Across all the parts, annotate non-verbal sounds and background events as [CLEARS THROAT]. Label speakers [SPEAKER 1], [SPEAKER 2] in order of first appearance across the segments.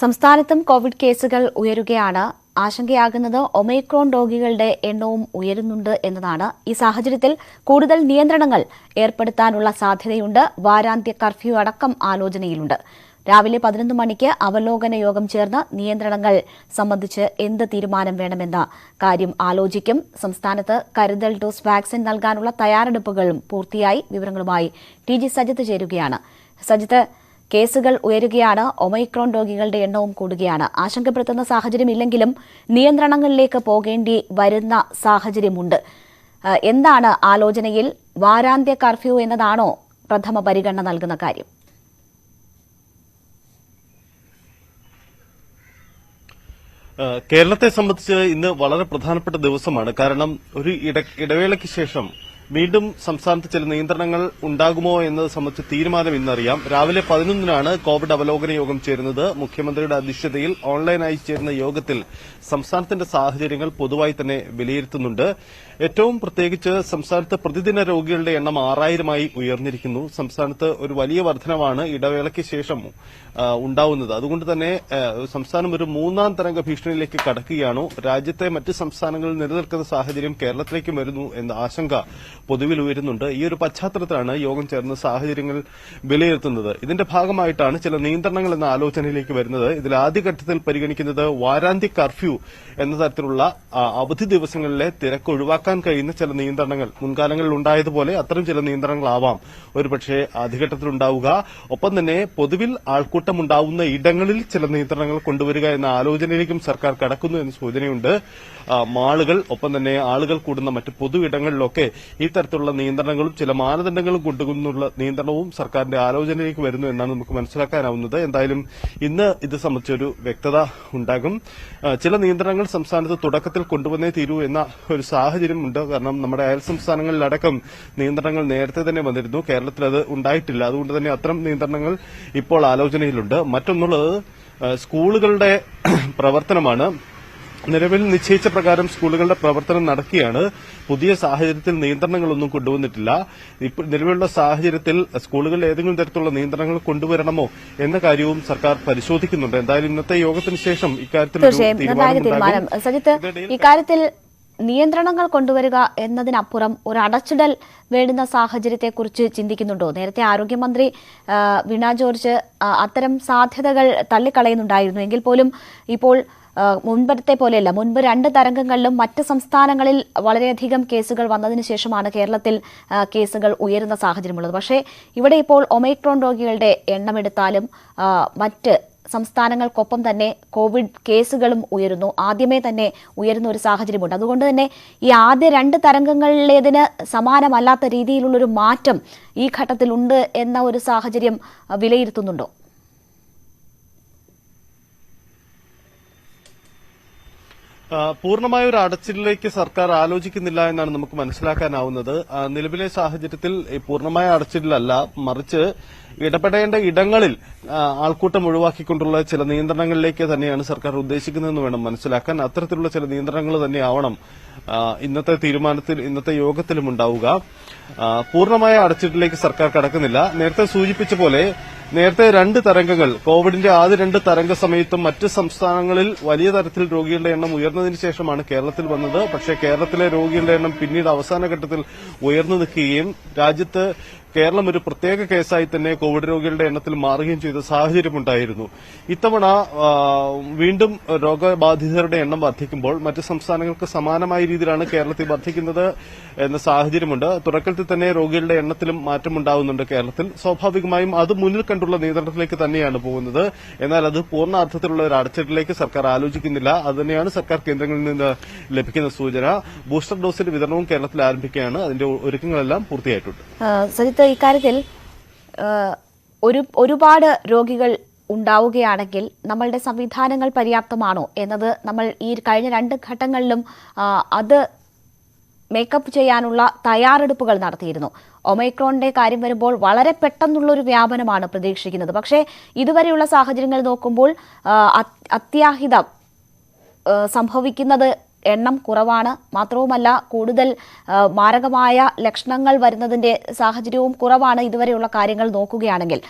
[SPEAKER 1] സംസ്ഥാനത്തും കോവിഡ് കേസുകൾ ഉയരുകയാണ്. ആശങ്കയാകുന്നത് ഒമൈക്രോൺ രോഗികളുടെ എണ്ണവും ഉയരുന്നുണ്ട് എന്നതാണ്. ഈ സാഹചര്യത്തിൽ കൂടുതൽ നിയന്ത്രണങ്ങൾ ഏർപ്പെടുത്താനുള്ള സാധ്യതയുണ്ട്. വാരാന്ത്യ കർഫ്യൂ അടക്കം ആലോചനയിലുണ്ട്. രാവിലെ പതിനൊന്ന് മണിക്ക് അവലോകന യോഗം ചേർന്ന് നിയന്ത്രണങ്ങൾ സംബന്ധിച്ച് എന്ത് തീരുമാനം വേണമെന്ന കാര്യം ആലോചിക്കും. സംസ്ഥാനത്ത് കരുതൽ ഡോസ് വാക്സിൻ നൽകാനുള്ള തയ്യാറെടുപ്പുകളും പൂർത്തിയായി. വിവരങ്ങളുമായി ടി ജി സജിത്ത് ചേരുകയാണ്. സജിത്ത് കേസുകൾ ഉയരുകയാണ്. ഒമൈക്രോൺ രോഗികളുടെ എണ്ണവും കൂടുകയാണ്. ആശങ്കപ്പെടുത്തുന്ന സാഹചര്യമില്ലെങ്കിലും നിയന്ത്രണങ്ങളിലേക്ക് പോകേണ്ടി വരുന്ന സാഹചര്യമുണ്ട്. എന്താണ് ആലോചനയിൽ? വാരാന്ത്യ കർഫ്യൂ എന്നതാണോ പ്രഥമ പരിഗണന നൽകുന്ന കാര്യം?
[SPEAKER 2] കേരളത്തെ സംബന്ധിച്ച് ഇന്ന് വളരെ പ്രധാനപ്പെട്ട ദിവസമാണ്. കാരണം ഒരു ഇടവേളയ്ക്ക് ശേഷം വീണ്ടും സംസ്ഥാനത്ത് ചില നിയന്ത്രണങ്ങൾ ഉണ്ടാകുമോ എന്നത് സംബന്ധിച്ച് തീരുമാനം ഇന്നറിയാം. രാവിലെ പതിനൊന്നിനാണ് കോവിഡ് അവലോകന യോഗം ചേരുന്നത്. മുഖ്യമന്ത്രിയുടെ അധ്യക്ഷതയിൽ ഓൺലൈനായി ചേരുന്ന യോഗത്തിൽ സംസ്ഥാനത്തിന്റെ സാഹചര്യങ്ങൾ പൊതുവായി തന്നെ വിലയിരുത്തുന്നുണ്ട്. ഏറ്റവും പ്രത്യേകിച്ച് സംസ്ഥാനത്ത് പ്രതിദിന രോഗികളുടെ എണ്ണം ആറായിരമായി ഉയർന്നിരിക്കുന്നു. സംസ്ഥാനത്ത് ഒരു വലിയ വർധനവാണ് ഇടവേളയ്ക്ക് ശേഷം ഉണ്ടാവുന്നത്. അതുകൊണ്ട് തന്നെ സംസ്ഥാനം ഒരു മൂന്നാം തരംഗ ഭീഷണിയിലേക്ക് കടക്കുകയാണോ. രാജ്യത്തെ മറ്റ് സംസ്ഥാനങ്ങളിൽ നിലനിൽക്കുന്ന സാഹചര്യം കേരളത്തിലേക്കും വരുന്നു എന്ന ആശങ്ക പൊതുവിൽ ഉയരുന്നുണ്ട് ഈ ഒരു പശ്ചാത്തലത്തിലാണ് യോഗം ചേർന്ന് സാഹചര്യങ്ങൾ വിലയിരുത്തുന്നത്. ഇതിന്റെ ഭാഗമായിട്ടാണ് ചില നിയന്ത്രണങ്ങൾ എന്ന ആലോചനയിലേക്ക് വരുന്നത്. ഇതിൽ ആദ്യഘട്ടത്തിൽ പരിഗണിക്കുന്നത് വാരാന്ത്യ കർഫ്യൂ എന്ന തരത്തിലുള്ള അവധി ദിവസങ്ങളിലെ തിരക്ക് ഒഴിവാക്കാൻ കഴിയുന്ന ചില നിയന്ത്രണങ്ങൾ. മുൻകാലങ്ങളിൽ ഉണ്ടായതുപോലെ അത്തരം ചില നിയന്ത്രണങ്ങളാവാം. ഒരുപക്ഷെ ആദ്യഘട്ടത്തിൽ ഉണ്ടാവുക ഒപ്പം തന്നെ പൊതുവിൽ ആൾക്കൂട്ടം ഉണ്ടാവുന്ന ഇടങ്ങളിൽ ചില നിയന്ത്രണങ്ങൾ കൊണ്ടുവരിക എന്ന ആലോചനയിലേക്കും സർക്കാർ കടക്കുന്നു എന്ന സൂചനയുണ്ട്. മാളുകൾ ഒപ്പം തന്നെ ആളുകൾ കൂടുന്ന മറ്റ് പൊതു ഇടങ്ങളിലൊക്കെ ഈ തരത്തിലുള്ള നിയന്ത്രണങ്ങളും ചില മാനദണ്ഡങ്ങളും കൊണ്ടുവന്നുള്ള നിയന്ത്രണവും സർക്കാരിന്റെ ആലോചനയിലേക്ക് വരുന്നു എന്നാണ് നമുക്ക് മനസ്സിലാക്കാനാവുന്നത്. എന്തായാലും ഇന്ന് ഇത് സംബന്ധിച്ചൊരു വ്യക്തത ഉണ്ടാകും. ചില നിയന്ത്രണങ്ങൾ സംസ്ഥാനത്ത് തുടക്കത്തിൽ കൊണ്ടുവന്നേ തീരൂ എന്ന ഒരു സാഹചര്യം ഉണ്ട്. കാരണം നമ്മുടെ അയൽ സംസ്ഥാനങ്ങളിലടക്കം നിയന്ത്രണങ്ങൾ നേരത്തെ തന്നെ വന്നിരുന്നു. കേരളത്തിൽ അത് ഉണ്ടായിട്ടില്ല. അതുകൊണ്ട് തന്നെ അത്തരം നിയന്ത്രണങ്ങൾ ഇപ്പോൾ ആലോചനയിലുണ്ട്. മറ്റൊന്നുള്ളത് സ്കൂളുകളുടെ [CLEARS THROAT] പ്രവർത്തനമാണ്. നിലവിൽ നിശ്ചയിച്ച പ്രകാരം സ്കൂളുകളുടെ പ്രവർത്തനം നടക്കുകയാണ്. പുതിയ സാഹചര്യത്തിൽ നിയന്ത്രണങ്ങളൊന്നും കൊണ്ടുവന്നിട്ടില്ല. നിലവിലുള്ള സാഹചര്യത്തിൽ സ്കൂളുകളിൽ ഏതെങ്കിലും തരത്തിലുള്ള നിയന്ത്രണങ്ങൾ കൊണ്ടുവരണമോ എന്ന കാര്യവും സർക്കാർ പരിശോധിക്കുന്നുണ്ട്. എന്തായാലും ഇന്നത്തെ യോഗത്തിന് ശേഷം ഇക്കാര്യത്തിൽ
[SPEAKER 1] തീരുമാനം. ഇക്കാര്യത്തിൽ നിയന്ത്രണങ്ങൾ കൊണ്ടുവരിക എന്നതിനപ്പുറം ഒരു അടച്ചിടൽ വേണ്ടുന്ന സാഹചര്യത്തെക്കുറിച്ച് ചിന്തിക്കുന്നുണ്ടോ? നേരത്തെ ആരോഗ്യമന്ത്രി വീണ ജോർജ് അത്തരം സാധ്യതകൾ തള്ളിക്കളയുന്നുണ്ടായിരുന്നു. എങ്കിൽ പോലും ഇപ്പോൾ മുൻപത്തെ പോലെയല്ല മുൻപ് രണ്ട് തരംഗങ്ങളിലും മറ്റ് സംസ്ഥാനങ്ങളിൽ വളരെയധികം കേസുകൾ വന്നതിന് ശേഷമാണ് കേരളത്തിൽ കേസുകൾ ഉയരുന്ന സാഹചര്യമുള്ളത്. പക്ഷേ ഇവിടെ ഇപ്പോൾ ഒമൈക്രോൺ രോഗികളുടെ എണ്ണമെടുത്താലും മറ്റ് സംസ്ഥാനങ്ങൾക്കൊപ്പം തന്നെ കോവിഡ് കേസുകളും ഉയരുന്നു. ആദ്യമേ തന്നെ ഉയരുന്ന ഒരു സാഹചര്യമുണ്ട്. അതുകൊണ്ട് തന്നെ ഈ ആദ്യ രണ്ട് തരംഗങ്ങളിലേതിന് സമാനമല്ലാത്ത രീതിയിലുള്ളൊരു മാറ്റം ഈ ഘട്ടത്തിലുണ്ട് എന്ന ഒരു സാഹചര്യം വിലയിരുത്തുന്നുണ്ടോ?
[SPEAKER 2] പൂർണമായ ഒരു അടച്ചിലേക്ക് സർക്കാർ ആലോചിക്കുന്നില്ല എന്നാണ് നമുക്ക് മനസ്സിലാക്കാനാവുന്നത്. നിലവിലെ സാഹചര്യത്തിൽ പൂർണമായ അടച്ചിലല്ല മറിച്ച് ഇടപെടേണ്ട ഇടങ്ങളിൽ ആൾക്കൂട്ടം ഒഴിവാക്കിക്കൊണ്ടുള്ള ചില നിയന്ത്രണങ്ങളിലേക്ക് തന്നെയാണ് സർക്കാർ ഉദ്ദേശിക്കുന്നതെന്ന് വേണം മനസ്സിലാക്കാൻ. അത്തരത്തിലുള്ള ചില നിയന്ത്രണങ്ങൾ തന്നെയാവണം ഇന്നത്തെ തീരുമാനത്തിൽ ഇന്നത്തെ യോഗത്തിലും ഉണ്ടാവുക. പൂർണമായ അടച്ചിട്ടിലേക്ക് സർക്കാർ കടക്കുന്നില്ല. നേരത്തെ സൂചിപ്പിച്ച പോലെ നേരത്തെ രണ്ട് തരംഗങ്ങൾ കോവിഡിന്റെ ആദ്യ രണ്ട് തരംഗ സമയത്തും മറ്റ് സംസ്ഥാനങ്ങളിൽ വലിയ തരത്തിൽ രോഗികളുടെ എണ്ണം ഉയർന്നതിന് ശേഷമാണ് കേരളത്തിൽ വന്നത്. പക്ഷേ കേരളത്തിലെ രോഗികളുടെ എണ്ണം പിന്നീട് അവസാന ഘട്ടത്തിൽ ഉയർന്നു നിൽക്കുകയും രാജ്യത്ത് കേരളം ഒരു പ്രത്യേക കേസായി തന്നെ കോവിഡ് രോഗികളുടെ എണ്ണത്തിൽ മാറുകയും ചെയ്ത സാഹചര്യമുണ്ടായിരുന്നു. ഇത്തവണ വീണ്ടും രോഗബാധിതരുടെ എണ്ണം വർദ്ധിക്കുമ്പോൾ മറ്റ് സംസ്ഥാനങ്ങൾക്ക് സമാനമായ രീതിയിലാണ് കേരളത്തിൽ വർദ്ധിക്കുന്നത് എന്ന സാഹചര്യമുണ്ട്. തുടക്കത്തിൽ തന്നെ രോഗികളുടെ എണ്ണത്തിലും മാറ്റമുണ്ടാകുന്നുണ്ട് കേരളത്തിൽ. സ്വാഭാവികമായും അത് മുന്നിൽ കണ്ടുള്ള നിയന്ത്രണത്തിലേക്ക് തന്നെയാണ് പോകുന്നത്. എന്നാൽ അത് പൂർണ അർത്ഥത്തിലുള്ള ഒരു അടച്ചിട്ടിലേക്ക് സർക്കാർ ആലോചിക്കുന്നില്ല. അതുതന്നെയാണ് സർക്കാർ കേന്ദ്രങ്ങളിൽ നിന്ന് ലഭിക്കുന്ന സൂചന. ബൂസ്റ്റർ ഡോസിന്റെ വിതരണവും കേരളത്തിൽ ആരംഭിക്കുകയാണ്. അതിന്റെ ഒരുക്കങ്ങളെല്ലാം പൂർത്തിയായിട്ടുണ്ട്.
[SPEAKER 1] ഇക്കാര്യത്തിൽ ഒരു ഒരുപാട് രോഗികൾ ഉണ്ടാവുകയാണെങ്കിൽ നമ്മളുടെ സംവിധാനങ്ങൾ പര്യാപ്തമാണോ എന്നത് നമ്മൾ ഈ കഴിഞ്ഞ രണ്ട് ഘട്ടങ്ങളിലും അത് മേക്കപ്പ് ചെയ്യാനുള്ള തയ്യാറെടുപ്പുകൾ നടത്തിയിരുന്നു. ഒമൈക്രോണിന്റെ കാര്യം വരുമ്പോൾ വളരെ പെട്ടെന്നുള്ളൊരു വ്യാപനമാണ് പ്രതീക്ഷിക്കുന്നത്. പക്ഷേ ഇതുവരെയുള്ള സാഹചര്യങ്ങൾ നോക്കുമ്പോൾ അത്യാഹിതം സംഭവിക്കുന്നത് എണ്ണം കുറവാണ്. മാത്രവുമല്ല കൂടുതൽ മാരകമായ ലക്ഷണങ്ങൾ വരുന്നതിന്റെ സാഹചര്യവും കുറവാണ് ഇതുവരെയുള്ള കാര്യങ്ങൾ നോക്കുകയാണെങ്കിൽ.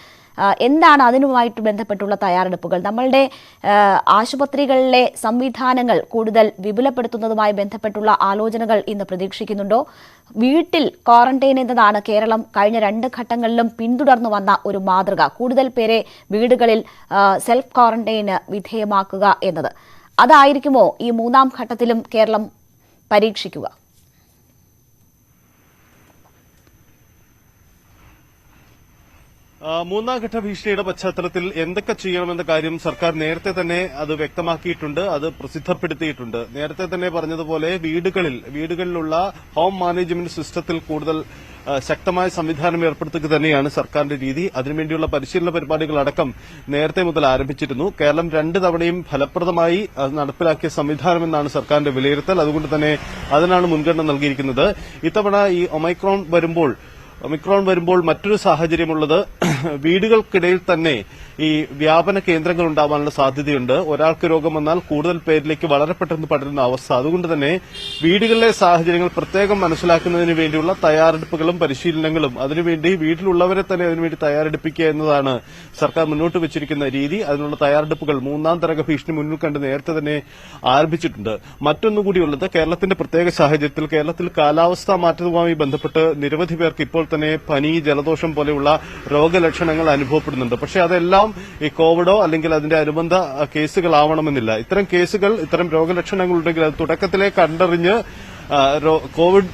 [SPEAKER 1] എന്താണ് അതിനുമായിട്ട് ബന്ധപ്പെട്ടുള്ള തയ്യാറെടുപ്പുകൾ? നമ്മളുടെ ആശുപത്രികളിലെ സംവിധാനങ്ങൾ കൂടുതൽ വിപുലപ്പെടുത്തുന്നതുമായി ബന്ധപ്പെട്ടുള്ള ആലോചനകൾ ഇന്ന് പ്രതീക്ഷിക്കുന്നുണ്ടോ? വീട്ടിൽ ക്വാറന്റൈൻ എന്നതാണ് കേരളം കഴിഞ്ഞ രണ്ട് ഘട്ടങ്ങളിലും പിന്തുടർന്നു വന്ന ഒരു മാതൃക. കൂടുതൽ പേരെ വീടുകളിൽ സെൽഫ് ക്വാറന്റൈന് വിധേയമാക്കുക എന്നത്. അതായിരിക്കുമോ ഈ മൂന്നാം ഘട്ടത്തിലും കേരളം പരീക്ഷിക്കുക?
[SPEAKER 2] ആ, മൂന്നാം ഘട്ട ഭീഷണിയുടെ പശ്ചാത്തലത്തിൽ എന്തൊക്കെ ചെയ്യണമെന്ന കാര്യം സർക്കാർ നേരത്തെ തന്നെ അത് വ്യക്തമാക്കിയിട്ടുണ്ട് അത് പ്രസിദ്ധപ്പെടുത്തിയിട്ടുണ്ട്. നേരത്തെ തന്നെ പറഞ്ഞതുപോലെ വീടുകളിൽ വീടുകളിലുള്ള ഹോം മാനേജ്മെന്റ് സിസ്റ്റത്തിൽ കൂടുതൽ ശക്തമായ സംവിധാനം ഏർപ്പെടുത്തുക തന്നെയാണ് സർക്കാരിന്റെ രീതി. അതിനുവേണ്ടിയുള്ള പരിശീലന പരിപാടികളടക്കം നേരത്തെ മുതൽ ആരംഭിച്ചിരുന്നു. കേരളം രണ്ട് തവണയും ഫലപ്രദമായി നടപ്പിലാക്കിയ സംവിധാനമെന്നാണ് സർക്കാരിന്റെ വിലയിരുത്തൽ. അതുകൊണ്ട് തന്നെ അതിനാണ് മുൻഗണന നൽകിയിരിക്കുന്നത്. ഇത്തവണ ഈ ഒമൈക്രോൺ വരുമ്പോൾ ഒമിക്രോൺ വരുമ്പോൾ മറ്റൊരു സാഹചര്യമുള്ളത് [CLEARS THROAT] വീടുകൾക്കിടയിൽ തന്നെ ഈ വ്യാപന കേന്ദ്രങ്ങൾ ഉണ്ടാവാനുള്ള സാധ്യതയുണ്ട്. ഒരാൾക്ക് രോഗം വന്നാൽ കൂടുതൽ പേരിലേക്ക് വളരെ പെട്ടെന്ന് പടരുന്ന അവസ്ഥ. അതുകൊണ്ട് തന്നെ വീടുകളിലെ സാഹചര്യങ്ങൾ പ്രത്യേകം മനസ്സിലാക്കുന്നതിന് വേണ്ടിയുള്ള തയ്യാറെടുപ്പുകളും പരിശീലനങ്ങളും അതിനുവേണ്ടി വീട്ടിലുള്ളവരെ തന്നെ അതിനുവേണ്ടി തയ്യാറെടുപ്പിക്കുക എന്നതാണ് സർക്കാർ മുന്നോട്ട് വെച്ചിരിക്കുന്ന രീതി. അതിനുള്ള തയ്യാറെടുപ്പുകൾ മൂന്നാം തരംഗ ഭീഷണി മുന്നിൽ കണ്ട് നേരത്തെ തന്നെ ആരംഭിച്ചിട്ടുണ്ട്. മറ്റൊന്നുകൂടിയുള്ളത് കേരളത്തിന്റെ പ്രത്യേക സാഹചര്യത്തിൽ കേരളത്തിൽ കാലാവസ്ഥാ മാറ്റവുമായി ബന്ധപ്പെട്ട് നിരവധി പേർക്ക് ഇപ്പോൾ തന്നെ പനി ജലദോഷം പോലെയുള്ള രോഗലക്ഷണങ്ങൾ അനുഭവപ്പെടുന്നുണ്ട്. പക്ഷേ അതെല്ലാം ഈ കോവിഡോ അല്ലെങ്കിൽ അതിന്റെ അനുബന്ധ കേസുകളാവണമെന്നില്ല. ഇത്തരം കേസുകൾ ഇത്തരം രോഗലക്ഷണങ്ങൾ ഉണ്ടെങ്കിൽ അത് തുടക്കത്തിലെ കണ്ടറിഞ്ഞ് കോവിഡ്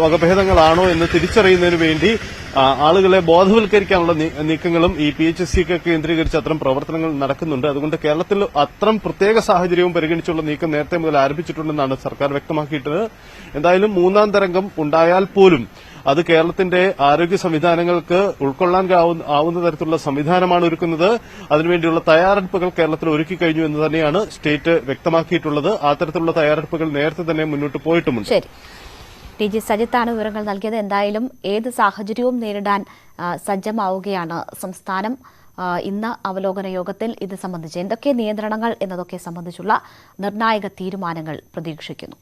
[SPEAKER 2] വകഭേദങ്ങളാണോ എന്ന് തിരിച്ചറിയുന്നതിന് വേണ്ടി ആളുകളെ ബോധവൽക്കരിക്കാനുള്ള നീക്കങ്ങളും ഈ പി എച്ച് എസ് സിക്ക് കേന്ദ്രീകരിച്ച് അത്തരം പ്രവർത്തനങ്ങൾ നടക്കുന്നുണ്ട്. അതുകൊണ്ട് കേരളത്തിൽ അത്തരം പ്രത്യേക സാഹചര്യവും പരിഗണിച്ചുള്ള നീക്കം നേരത്തെ മുതൽ ആരംഭിച്ചിട്ടുണ്ടെന്നാണ് സർക്കാർ വ്യക്തമാക്കിയിട്ടത് എന്തായാലും മൂന്നാം തരംഗം ഉണ്ടായാൽ പോലും അത് കേരളത്തിന്റെ ആരോഗ്യ സംവിധാനങ്ങൾക്ക് ഉൾക്കൊള്ളാൻ ആവുന്ന- തരത്തിലുള്ള സംവിധാനമാണ് ഒരുക്കുന്നത്. അതിനുവേണ്ടിയുള്ള തയ്യാറെടുപ്പുകൾ കേരളത്തിൽ ഒരുക്കി കഴിഞ്ഞു എന്ന് തന്നെയാണ് സ്റ്റേറ്റ് വ്യക്തമാക്കിയിട്ടുള്ളത്. ആ തരത്തിലുള്ള തയ്യാറെടുപ്പുകൾ നേരത്തെ തന്നെ മുന്നോട്ട് പോയിട്ടുമുണ്ട്.
[SPEAKER 1] ടി ജി സജിത്താണ് വിവരങ്ങൾ നൽകിയത്. എന്തായാലും ഏത് സാഹചര്യവും നേരിടാൻ സജ്ജമാവുകയാണ് സംസ്ഥാനം. ഇന്ന് അവലോകന യോഗത്തിൽ ഇത് സംബന്ധിച്ച് എന്തൊക്കെ നിയന്ത്രണങ്ങൾ എന്നതൊക്കെ സംബന്ധിച്ചുള്ള നിർണായക തീരുമാനങ്ങൾ പ്രതീക്ഷിക്കുന്നു.